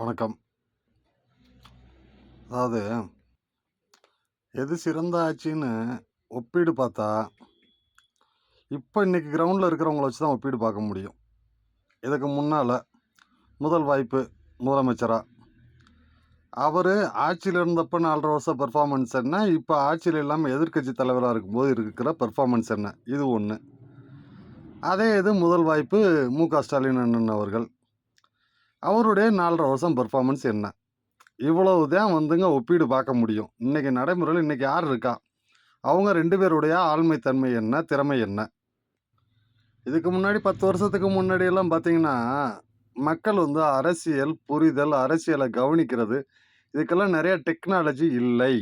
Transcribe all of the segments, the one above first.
வணக்கம். அதாவது எது சிறந்த ஆட்சின்னு ஒப்பீடு பார்த்தா, இப்போ இன்றைக்கி கிரவுண்டில் இருக்கிறவங்கள வச்சு தான் ஒப்பீடு பார்க்க முடியும். இதுக்கு முன்னால முதல் வாய்ப்பு முதலமைச்சராக அவர் ஆட்சியில் இருந்தப்போ நாலரை வருஷம் பெர்ஃபார்மன்ஸ் என்ன? இப்போ ஆட்சியில் இல்லாமல் எதிர்க்கட்சி தலைவராக இருக்கும்போது இருக்கிற பெர்ஃபார்மன்ஸ் என்ன? இது ஒன்று அதே இது முதல் வாய்ப்பு மு க ஸ்டாலின் அண்ணன் அவர்கள். அவருடைய 4 1/2 வருஷம் பெர்ஃபார்மன்ஸ் என்ன? இவ்வளவு தான் வந்துங்க ஒப்பீடு பார்க்க முடியும். இன்றைக்கி நடைமுறையில் இன்னைக்கு யார் இருக்கா? அவங்க ரெண்டு பேருடைய ஆழ்மைத்தன்மை என்ன? திறமை என்ன? இதுக்கு முன்னாடி 10 வருஷத்துக்கு முன்னாடியெல்லாம் பார்த்திங்கன்னா பார்த்தீங்கன்னா, மக்கள் வந்து அரசியல் புரிதல், அரசியலை கவனிக்கிறது, இதுக்கெல்லாம் நிறைய டெக்னாலஜி இல்லை.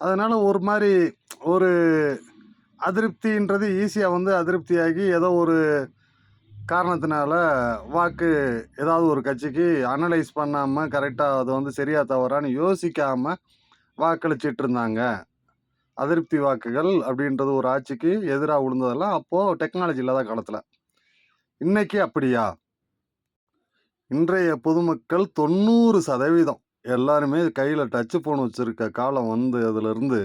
அதனால் ஒரு மாதிரி ஒரு அதிருப்தின்றது ஈஸியாக வந்து அதிருப்தியாகி ஏதோ ஒரு காரணத்தினால வாக்கு ஏதாவது ஒரு கட்சிக்கு அனலைஸ் பண்ணாமல் கரெக்டாக அது வந்து சரியா தவறான்னு யோசிக்காமல் வாக்களிச்சிட்டு இருந்தாங்க. அதிருப்தி வாக்குகள் அப்படின்றது ஒரு ஆட்சிக்கு எதிராக விழுந்ததெல்லாம் அப்போது டெக்னாலஜி இல்லாத காலத்தில் இன்றைக்கி அப்படியா? இன்றைய பொதுமக்கள் 90% எல்லாருமே கையில் டச்சு ஃபோன் வச்சுருக்க காலம் வந்து அதிலிருந்து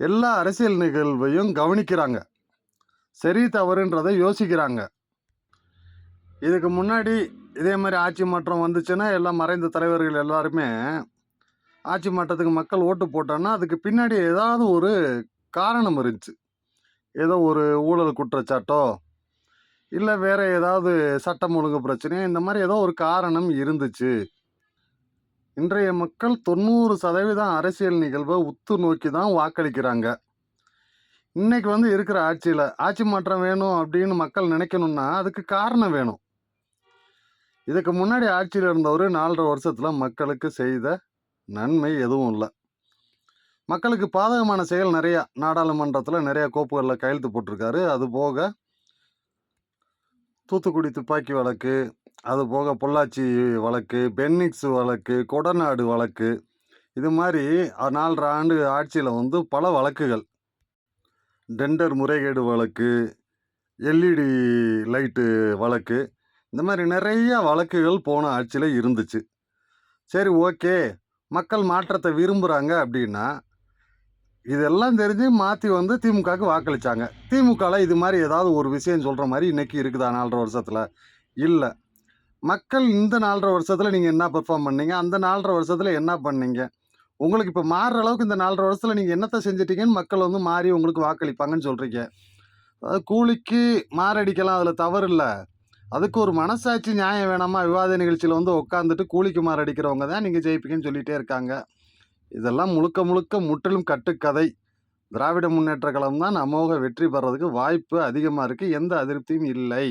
எல்லா அரசியல் நிகழ்வையும் கவனிக்கிறாங்க. சரி, தவறுன்றதை யோசிக்கிறாங்க. இதுக்கு முன்னாடி இதே மாதிரி ஆட்சி மாற்றம் வந்துச்சுன்னா, எல்லாம் மறைந்த தலைவர்கள் எல்லாருமே ஆட்சி மாற்றத்துக்கு மக்கள் ஓட்டு போட்டான்னா, அதுக்கு பின்னாடி ஏதாவது ஒரு காரணம் இருந்துச்சு. ஏதோ ஒரு ஊழல் குற்றச்சாட்டோ, இல்லை வேற ஏதாவது சட்டம் ஒழுங்கு பிரச்சனையோ, இந்த மாதிரி ஏதோ ஒரு காரணம் இருந்துச்சு. இன்றைய மக்கள் 90% அரசியல் நிகழ்வை உத்து நோக்கி தான் வாக்களிக்கிறாங்க. இன்றைக்கி வந்து இருக்கிற ஆட்சியில் ஆட்சி மாற்றம் வேணும் அப்படின்னு மக்கள் நினைக்கணும்னா, அதுக்கு காரணம் வேணும். இதுக்கு முன்னாடி ஆட்சியில் இருந்தவர் நாலரை வருஷத்தில் மக்களுக்கு செய்த நன்மை எதுவும் இல்லை மக்களுக்கு பாதகமான செயல் நிறையா நாடாளுமன்றத்தில் நிறையா கோப்புகளில் கையெழுத்து போட்டிருக்காரு. அது போக தூத்துக்குடி துப்பாக்கி வழக்கு, அது போக பொள்ளாச்சி வழக்கு, பென்னிக்ஸ் வழக்கு, கொடநாடு வழக்கு, இது மாதிரி நாலரை ஆண்டு ஆட்சியில் வந்து பல வழக்குகள். டெண்டர் முறைகேடு வழக்கு, எல்இடி லைட்டு வழக்கு, இந்த மாதிரி நிறைய வழக்குகள் போன ஆட்சியில் இருந்துச்சு. சரி ஓகே. மக்கள் மாற்றத்தை விரும்புகிறாங்க அப்படின்னா, இதெல்லாம் தெரிஞ்சு மாற்றி வந்து திமுகவுக்கு வாக்களித்தாங்க திமுகவில் இது மாதிரி ஏதாவது ஒரு விஷயம் சொல்கிற மாதிரி இன்றைக்கி இருக்குதா நாலரை வருஷத்தில் இல்லை மக்கள் இந்த நாலரை வருஷத்தில் நீங்கள் என்ன பெர்ஃபார்ம் பண்ணீங்க? அந்த நாலரை வருஷத்தில் என்ன பண்ணீங்க? உங்களுக்கு இப்போ மாறுற அளவுக்கு இந்த நாலரை வருஷத்தில் நீங்கள் என்னத்தை செஞ்சிட்டீங்கன்னு மக்கள் வந்து மாறி உங்களுக்கு வாக்களிப்பாங்கன்னு சொல்கிறீங்க அதாவது கூலிக்கு மாரடிக்கலாம் அதில் தவறு இல்லை அதுக்கு ஒரு மனசாட்சி நியாயம் வேணாமா? விவாத நிகழ்ச்சியில் வந்து உட்காந்துட்டு கூலிக்கு அடிக்கிறவங்க தான் நீங்கள் ஜெயிப்பீங்கன்னு சொல்லிகிட்டே இருக்காங்க. இதெல்லாம் முழுக்க முழுக்க முற்றிலும் கட்டுக்கதை. திராவிட முன்னேற்ற கழகம் தான் அமோக வெற்றி பெறதுக்கு வாய்ப்பு அதிகமாக இருக்குது எந்த அதிருப்தியும் இல்லை.